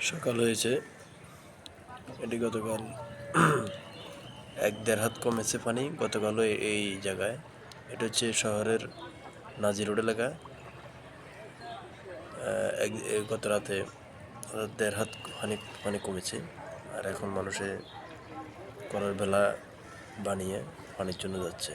সকাল হয়েছে। এটি গতকাল এক দেড় হাত কমেছে পানি। গতকালও এই জায়গায়। এটা হচ্ছে শহরের নাজি রোড এলাকা। এক গত রাতে দেড় হাত পানি পানি কমেছে। আর এখন মানুষে করার বেলা বানিয়ে পানির জন্য যাচ্ছে।